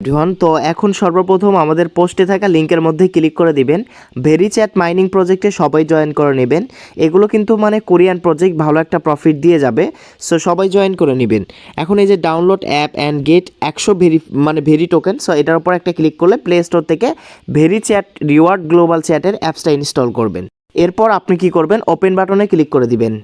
রিহান, তো এখন সর্বপ্রথম আমাদের পোস্টে থাকা লিঙ্কের মধ্যে ক্লিক করে দিবেন। ভেরি চ্যাট মাইনিং প্রজেক্টে সবাই জয়েন করে নেবেন। এগুলো কিন্তু মানে কোরিয়ান প্রজেক্ট, ভালো একটা প্রফিট দিয়ে যাবে। সো সবাই জয়েন করে নেবেন। এখন এই যে ডাউনলোড অ্যাপ অ্যান্ড গেট একশো ভেরি মানে ভেরি টোকেন সো এটার উপর একটা ক্লিক করলে প্লে স্টোর থেকে ভেরি চ্যাট রিওয়ার্ড গ্লোবাল চ্যাটের অ্যাপসটা ইনস্টল করবেন। এরপর আপনি কি করবেন? ওপেন বাটনে ক্লিক করে দিবেন।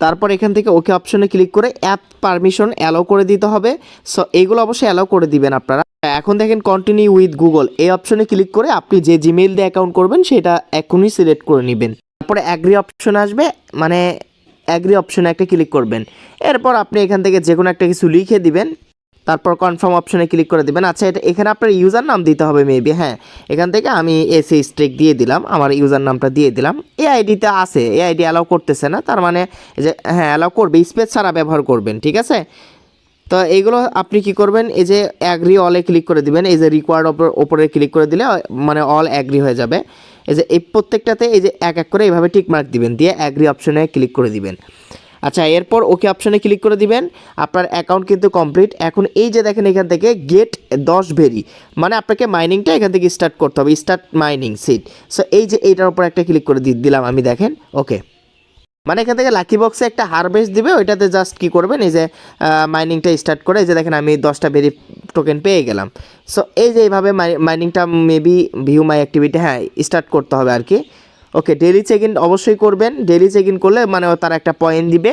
তারপর এখান থেকে ওকে অপশনে ক্লিক করে অ্যাপ পারমিশন অ্যালাউ করে দিতে হবে। সো, এগুলো অবশ্যই অ্যালাউ করে দিবেন আপনারা। এখন দেখেন কন্টিনিউ উইথ গুগল এই অপশনে ক্লিক করে আপনি যে জিমেইল দিয়ে অ্যাকাউন্ট করবেন, সেটা এখনই সিলেক্ট করে নেবেন। তারপরে অ্যাগ্রি অপশন আসবে মানে অ্যাগ্রি অপশনে একটা ক্লিক করবেন। এরপর আপনি এখান থেকে যে কোনো একটা কিছু লিখে দিবেন। তারপর কনফার্ম অপশনে ক্লিক করে দেবেন। আচ্ছা এটা এখানে আপনার ইউজার নাম দিতে হবে মেবি হ্যাঁ। এখান থেকে আমি এসি স্ট্রিক দিয়ে দিলাম, আমার ইউজার নামটা দিয়ে দিলাম। এই আইডিতে আছে, এই আইডি অ্যালাউ করতেছে না, তার মানে যে হ্যাঁ অ্যালাউ করবে স্পেস ছাড়া ব্যবহার করবেন, ঠিক আছে? তো এইগুলো আপনি কি করবেন, এই যে অ্যাগ্রি অলে ক্লিক করে দিবেন, এই যে রিকোয়ার্ড ওপরে ক্লিক করে দিলে মানে অল অ্যাগ্রি হয়ে যাবে। এই যে, এই প্রত্যেকটাতে এই যে এক এক করে এইভাবে টিক মার্ক দিবেন, দিয়ে অ্যাগ্রি অপশনে ক্লিক করে দিবেন। আচ্ছা এরপর ওকে অপশানে ক্লিক করে দিবেন। আপনার অ্যাকাউন্ট কিন্তু কমপ্লিট। এখন এই যে দেখেন, এখান থেকে গেট দশ ভেরি মানে আপনাকে মাইনিংটা এখান থেকে স্টার্ট করতে হবে, স্টার্ট মাইনিং সিট। সো এই যে এইটার উপর একটা ক্লিক করে দিলাম আমি, দেখেন, ওকে। মানে এখান থেকে লাকি বক্সে একটা হারভেস্ট দিবে, ওইটাতে জাস্ট কি করবেন, এই যে মাইনিংটা স্টার্ট করে, এই যে দেখেন, আমি দশটা ভেরি টোকেন পেয়ে গেলাম। সো এই যে এইভাবে মাইনিংটা মেবি ভিউ মাই অ্যাক্টিভিটি হ্যাঁ স্টার্ট করতে হবে আর কি। ওকে ডেলি চেক ইন অবশ্যই করবেন। ডেলি চেক ইন করলে মানে তার একটা পয়েন্ট দিবে।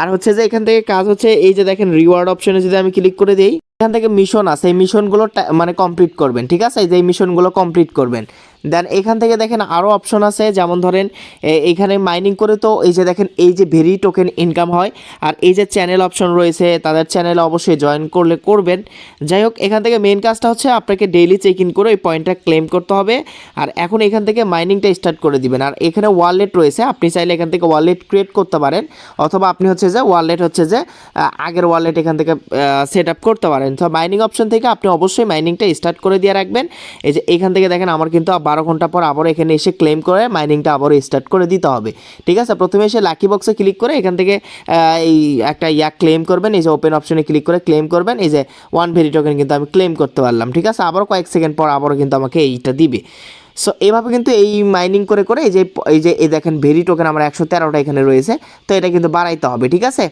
আর হচ্ছে যে এখান থেকে কাজ হচ্ছে, এই যে দেখেন রিওয়ার্ড অপশনে যদি আমি ক্লিক করে দিই, এখান থেকে মিশন আছে। এই মিশনগুলো মানে কমপ্লিট করবেন, ঠিক আছে? এই মিশনগুলো কমপ্লিট করবেন। দেন এখান থেকে দেখেন আরও অপশন আছে, যেমন ধরেন এইখানে মাইনিং করে তো এই যে দেখেন, এই যে ভেরি টোকেন ইনকাম হয়, আর এই যে চ্যানেল অপশন রয়েছে, তাদের চ্যানেলে অবশ্যই জয়েন করলে করবেন। যাই হোক, এখান থেকে মেন কাজটা হচ্ছে আপনাকে ডেইলি চেক ইন করে ওই পয়েন্টটা ক্লেম করতে হবে, আর এখন এখান থেকে মাইনিংটা স্টার্ট করে দিবেন। আর এখানে ওয়ালেট রয়েছে, আপনি চাইলে এখান থেকে ওয়ালেট ক্রিয়েট করতে পারেন, অথবা আপনি হচ্ছে যে ওয়ালেট হচ্ছে যে আগের ওয়ালেট এখান থেকে সেট আপ করতে পারেন। তো মাইনিং অপশন থেকে আপনি অবশ্যই মাইনিংটা স্টার্ট করে দিয়ে রাখবেন। এই যে এখান থেকে দেখেন, আমার কিন্তু বারো ঘণ্টা পর আবার এখানে এসে ক্লেম করে মাইনিংটা আবারও স্টার্ট করে দিতে হবে। ঠিক আছে? প্রথমে এসে লাকি বক্সে ক্লিক করে এখান থেকে এই একটা ইয়া ক্লেম করবেন, এই যে ওপেন অপশনে ক্লিক করে ক্লেম করবেন, এই যে ওয়ান ভেরি টোকেন কিন্তু আমি ক্লেম করতে পারলাম। ঠিক আছে? আবারও কয়েক সেকেন্ড পর আবারও কিন্তু আমাকে এইটা দিবে। সো এইভাবে কিন্তু এই মাইনিং করে করে এই যে এই যে, এই দেখেন ভেরি টোকেন আমার একশো তেরোটা এখানে রয়েছে, তো এটা কিন্তু বাড়াইতে হবে। ঠিক আছে?